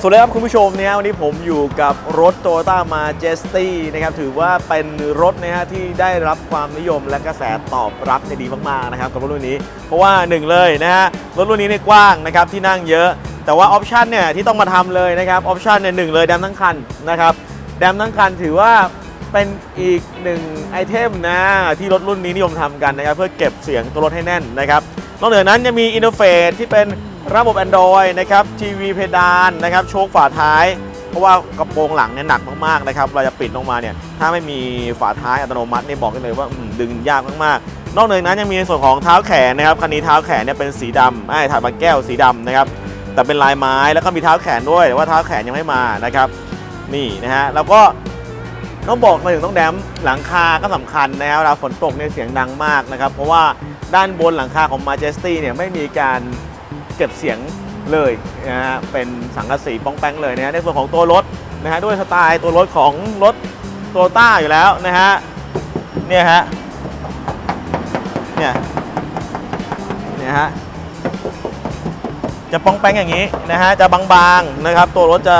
สวัสดีครับคุณผู้ชมนะฮะวันนี้ผมอยู่กับรถ Toyota Majesty นะครับถือว่าเป็นรถนะฮะที่ได้รับความนิยมและกระแสตอบรับในดีมากๆนะครับกับรถรุ่นนี้ เพราะว่าหนึ่งเลยนะฮะรถรุ่นนี้เนี่ยกว้างนะครับที่นั่งเยอะ แต่ว่าออปชันเนี่ยที่ต้องมาทำเลยนะครับออปชันเนี่ยหนึ่งเลยแดมทั้งคันนะครับแดมทั้งคันถือว่าเป็นอีกหนึ่งไอเทมนะที่รถรุ่นนี้นิยมทำกันนะครับเพื่อเก็บเสียงตัวรถให้แน่นนะครับนอกเหนือนั้นจะมีอินเทอร์เฟซที่เป็น ระบบ Android นะครับทีวีเพดานนะครับโชคฝาท้าย เพราะว่ากระโปรงหลังเนี่ยหนักมากๆนะครับเราจะปิดลงมาเนี่ยถ้าไม่มีฝาท้ายอัตโนมัติเนี่ยบอกได้เลยว่าดึงยากมากๆ นอกเหนือนั้นยังมีในส่วนของเท้าแขนนะครับคันนี้เท้าแขนเนี่ยเป็นสีดำไอ้ถาดบางแก้วสีดำนะครับแต่เป็นลายไม้แล้วก็มีเท้าแขนด้วยแต่ว่าเท้าแขนยังไม่มานะครับนี่นะฮะแล้วก็ต้องบอกมาถึงต้องแดมหลังคาก็สำคัญนะครับเวลาฝนตกเนี่ยเสียงดังมากนะครับเพราะว่าด้านบนหลังคาของ Majesty เนี่ยไม่มีการ เก็บเสียงเลยนะฮะเป็นสังกะสีป้องแป้งเลยนะฮะในส่วนของตัวรถนะฮะด้วยสไตล์ตัวรถของรถโตต้าอยู่แล้วนะฮะเนี่ยฮะเนี่ยเนี่ยฮะจะป้องแป้งอย่างนี้นะฮะจะบางๆนะครับ ตัวรถจะ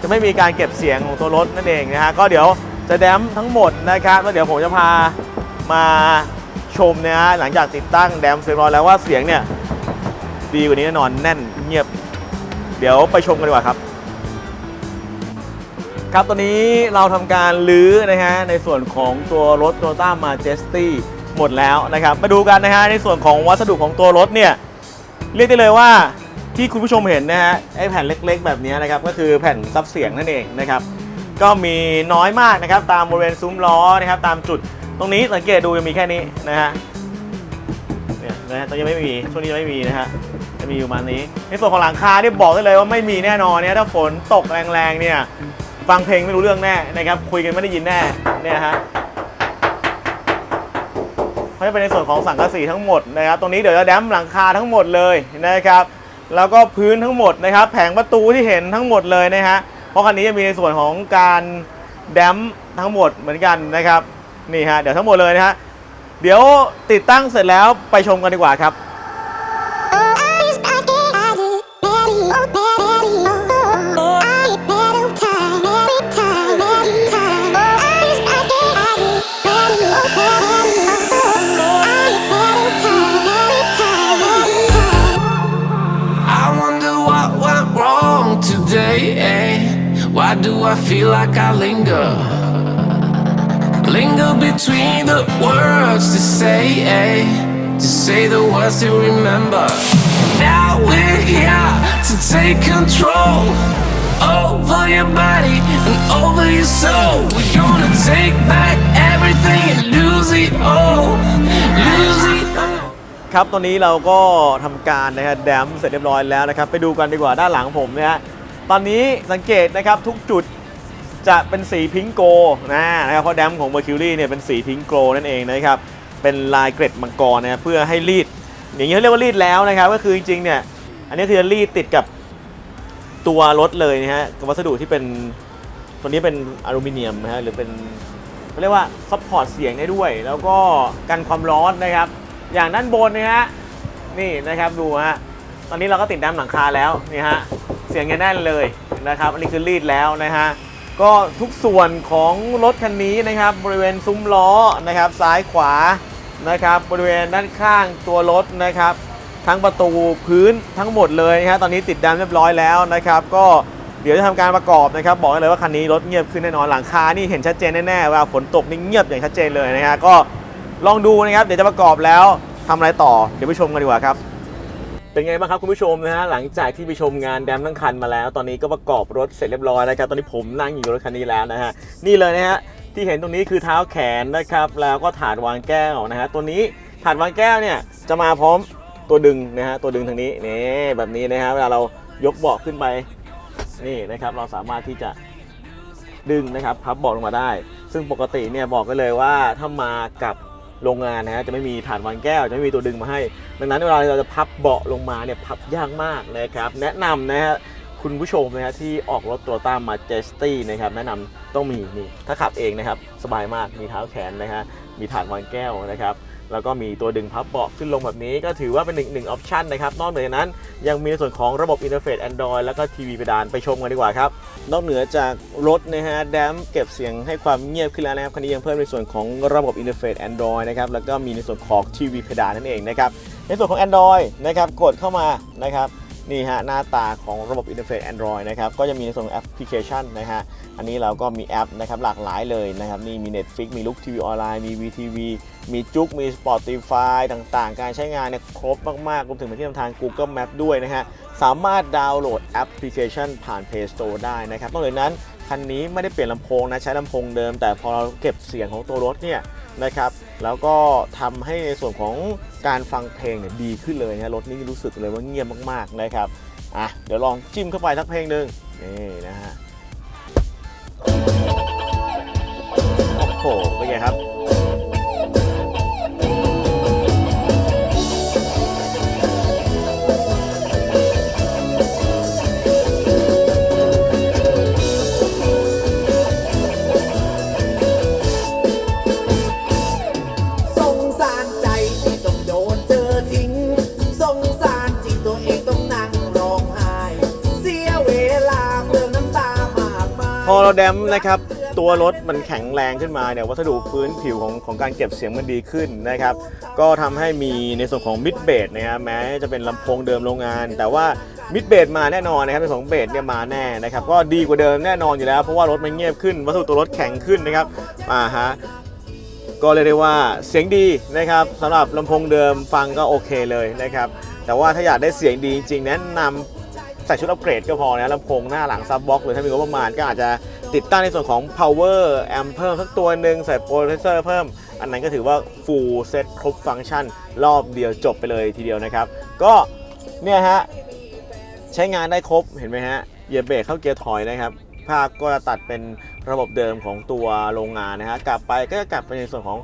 จะไม่มีการเก็บเสียงของตัวรถนั่นเองนะฮะก็เดี๋ยวจะแดมทั้งหมดนะครับแล้วเดี๋ยวผมจะพามาชมนะฮะหลังจากติดตั้งแดมเสร็จเรียบร้อยแล้วว่าเสียงเนี่ย ดีกว่านี้แน่นอนแน่นเงียบ เดี๋ยวไปชมกันดีกว่าครับ ครับตอนนี้เราทำการลื้อนะฮะในส่วนของตัวรถ Toyota Majesty หมดแล้วนะครับมาดูกันนะฮะในส่วนของวัสดุของตัวรถเนี่ยเรียกได้เลยว่าที่คุณผู้ชมเห็นนะฮะไอแผ่นเล็กๆ แบบนี้นะครับก็คือแผ่นซับเสียงนั่นเองนะครับก็มีน้อยมากนะครับตามบริเวณซุ้มล้อนะครับตามจุดตรงนี้สังเกตดูจะมีแค่นี้นะฮะเนี่ยนะฮะตอนนี้ไม่มีช่วงนี้ยังไม่มีนะฮะ จะมีอยู่ประมาณนี้ ในส่วนของหลังคาที่บอกได้เลยว่าไม่มีแน่นอนเนี่ยถ้าฝนตกแรงๆเนี่ยฟังเพลงไม่รู้เรื่องแน่นะครับคุยกันไม่ได้ยินแน่เนี่ยฮะเขาจะเป็นในส่วนของสังกะสีทั้งหมดนะครับตรงนี้เดี๋ยวจะแดมหลังคาทั้งหมดเลยนะครับแล้วก็พื้นทั้งหมดนะครับแผงประตูที่เห็นทั้งหมดเลยนะฮะเพราะคันนี้จะมีในส่วนของการแดมทั้งหมดเหมือนกันนะครับนี่ฮะเดี๋ยวทั้งหมดเลยนะฮะเดี๋ยวติดตั้งเสร็จแล้วไปชมกันดีกว่าครับ I feel like I linger? Linger between the words to say, eh? to say the words to remember. Now we're here to take control over your body and over your soul. We're gonna take back everything and lose it all, lose it all. ครับ ตอนนี้เราก็ทำการนะฮะแดมเสร็จเรียบร้อยแล้วนะครับ ไปดูกันดีกว่าด้านหลังผมนี่ยฮะ ตอนนี้สังเกตนะครับทุกจุด จะเป็นสีพิงโกนะนะครับเพราะแดมของ Mercury เนี่ยเป็นสีพิงโกนั่นเองนะครับเป็นลายเกร็ดมังกรนะครับเพื่อให้รีด อย่างนี้เขาเรียกว่ารีดแล้วนะครับก็คือจริงๆเนี่ยอันนี้คือรีดติดกับตัวรถเลยนะฮะวัสดุที่เป็นตัวนี้เป็นอลูมิเนียมนะฮะหรือเป็นเขาเรียกว่าซัพพอร์ตเสียงได้ด้วย แล้วก็กันความร้อนนะครับ อย่างด้านบนนะฮะนี่นะครับดูฮะตอนนี้เราก็ติดน้ำหลังคาแล้วนี่ฮะเสียงยังแน่นเลยนะครับ อันนี้คือรีดแล้วนะฮะ ก็ทุกส่วนของรถคันนี้นะครับ บริเวณซุ้มล้อนะครับ ซ้ายขวานะครับ บริเวณด้านข้างตัวรถนะครับ ทั้งประตูพื้นทั้งหมดเลยนะฮะตอนนี้ติดดำเรียบร้อยแล้วนะครับ ก็เดี๋ยวจะทำการประกอบนะครับ บอกเลยว่าคันนี้รถเงียบขึ้นแน่นอนหลังคานี่เห็นชัดเจนแน่ๆเวลาฝนตกนี่เงียบอย่างชัดเจนเลยนะฮะก็ลองดูนะครับ เดี๋ยวจะประกอบแล้วทำอะไรต่อเดี๋ยวไปชมกันดีกว่าครับ เป็นไงบ้างครับคุณผู้ชมนะฮะหลังจากที่ไปชมงานแดมทั้งคันมาแล้ว ตอนนี้ก็ประกอบรถเสร็จเรียบร้อยแล้วครับตอนนี้ผมนั่งอยู่รถคันนี้แล้วนะฮะนี่เลยนะฮะที่เห็นตรงนี้คือเท้าแขนนะครับแล้วก็ถาดวางแก้วนะฮะตัวนี้ถาดวางแก้วเนี่ยจะมาพร้อมตัวดึงนะฮะตัวดึงทางนี้นี่แบบนี้นะฮะเวลาเรายกเบาะขึ้นไปนี่นะครับเราสามารถที่จะดึงนะครับพับเบาะลงมาได้ ซึ่งปกติเนี่ยบอกกันเลยว่าถ้ามากับ โรงงานนะฮะจะไม่มีฐานวางแก้ว จะไม่มีตัวดึงมาให้ ดังนั้นเวลาเราจะพับเบาะลงมาเนี่ยพับยากมากนะครับ แนะนำนะฮะคุณผู้ชมนะฮะที่ออกรถตัวตามมาเจสตี้นะครับแนะนำต้องมีนี่ถ้าขับเองนะครับ สบายมากมีเท้าแขนนะฮะมีฐานวางแก้วนะครับ แล้วก็มีตัวดึงพับเบาะขึ้นลงแบบนี้ก็ถือว่าเป็นหนึ่งหนึ่งออปชันนะครับ นอกเหนือจากนั้นยังมีในส่วนของระบบอินเทอร์เฟซ Android แล้วก็ทีวีเพดานไปชมกันดีกว่าครับ นอกเหนือจากรถนะฮะแดมเก็บเสียงให้ความเงียบขึ้นแล้วนะครับคันนี้ยังเพิ่มในส่วนของระบบอินเทอร์เฟซ Android นะครับแล้วก็มีในส่วนของทีวีเพดานนั่นเองนะครับในส่วนของ Android นะครับกดเข้ามานะครับ นี่ฮะหน้าตาของระบบอินเทอร์เฟซ Android นะครับก็จะมีในส่วนของแอปพลิเคชันนะฮะอันนี้เราก็มีแอปนะครับหลากหลายเลยนะครับนี่มี Netflix มีลุกทีวีออนไลน์มี VTV มีจุกมี Spotify ต่างๆ การใช้งานเนี่ยครบมากๆรวมถึงเป็นที่ทำทาง Google Map ด้วยนะฮะสามารถดาวน์โหลดแอปพลิเคชันผ่าน Play Store ได้นะครับนอกจากนั้น คันนี้ไม่ได้เปลี่ยนลำโพงนะใช้ลำโพงเดิม แต่พอเราเก็บเสียงของตัวรถเนี่ยนะครับแล้วก็ทำให้ในส่วนของการฟังเพลงเนี่ยดีขึ้นเลยนะรถนี้รู้สึกเลยว่าเงียบมากๆนะครับอะเดี๋ยวลองจิ้มเข้าไปสักเพลงหนึ่งนี่นะฮะโอ้โหเป็นไงครับ สารใจที่ต้องโดนเธอทิ้ง สงสารที่ตัวเองต้องนั่งร้องไห้ เสียเวลาเปลืองน้ำตามากมายพอเราแดมนะครับ ตัวรถมันแข็งแรงขึ้นมาเนี่ยวัสดุพื้นผิวของของการเก็บเสียงมันดีขึ้นนะครับ ก็ทำให้มีในส่วนของมิดเบสนะฮะแม้จะเป็นลำโพงเดิมโรงงาน แต่ว่ามิดเบสมาแน่นอนนะครับในส่วนของเบสเนี่ยมาแน่นะครับก็ดีกว่าเดิมแน่นอนอยู่แล้วเพราะว่ารถมันเงียบขึ้นวัสดุตัวรถแข็งขึ้นนะครับอ่าฮะ ก็เรียกได้ว่าเสียงดีนะครับสำหรับลำโพงเดิมฟังก็โอเคเลยนะครับ แต่ว่าถ้าอยากได้เสียงดีจริงๆแนะนำใส่ชุดอัปเกรดก็พอนะลำโพงหน้าหลังซับบ็อกหรือถ้ามีงบประมาณก็อาจจะติดตั้งในส่วนของ power amp เพิ่มสักตัวหนึ่งใส่โปรเซสเซอร์เพิ่ม อันนั้นก็ถือว่า full set ครบฟังก์ชัน รอบเดียวจบไปเลยทีเดียวนะครับ ก็เนี่ยฮะใช้งานได้ครบเห็นไหมฮะเหยียบเบรกเข้าเกียร์ถอยนะครับภาคก็จะตัดเป็น ระบบเดิมของตัวโรงงานนะฮะกลับไปก็จะกลับไปในส่วนของ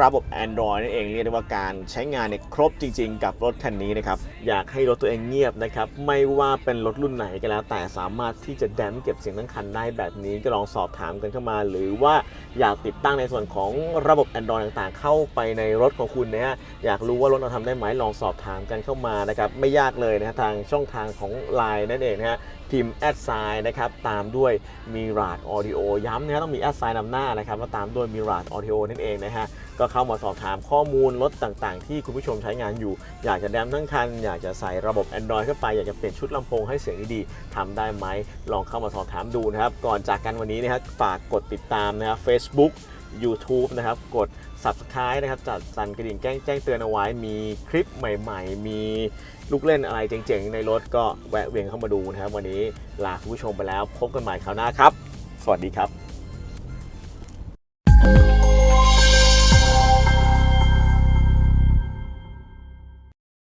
ระบบ Android นั่นเองเรียกได้ว่าการใช้งานเนี่ยครบจริง ๆ กับรถคันนี้นะครับ อยากให้รถตัวเองเงียบนะครับ ไม่ว่าเป็นรถรุ่นไหนก็แล้ว แต่สามารถที่จะแดมเก็บเสียงทั้งคันได้แบบนี้ก็ลองสอบถามกันเข้ามา หรือว่าอยากติดตั้งในส่วนของระบบ Android ต่างๆ เข้าไปในรถของคุณนะฮะอยากรู้ว่ารถเราทำได้ไหมลองสอบถามกันเข้ามานะครับไม่ยากเลยนะฮะทางช่องทางของ Line นั่นเองนะฮะพิมพ์แอดไซน์นะครับตามด้วยมีราดออดิโอย้ำนะฮะต้องมีแอดไซน์นำหน้านะครับแล้วตามด้วยมีราดออดิโอนั่นเองนะฮะ ก็เข้ามาสอบถามข้อมูลรถต่างๆ ที่คุณผู้ชมใช้งานอยู่ อยากจะแดมทั้งคัน อยากจะใส่ระบบ Android เข้าไป อยากจะเปลี่ยนชุดลำโพงให้เสียงดีๆทำได้ไหม ลองเข้ามาสอบถามดูนะครับ ก่อนจากกันวันนี้นะครับฝากกดติดตามนะครับ Facebook YouTube นะครับ กด Subscribe นะครับ จัดสั่นกระดิ่งแจ้งแจ้งเตือนเอาไว้ มีคลิปใหม่ ๆ มีลูกเล่นอะไรเจ๋งๆ ในรถก็แวะเวียนเข้ามาดูนะครับ วันนี้ลาคุณผู้ชมไปแล้ว พบกันใหม่คราวหน้าครับ สวัสดีครับ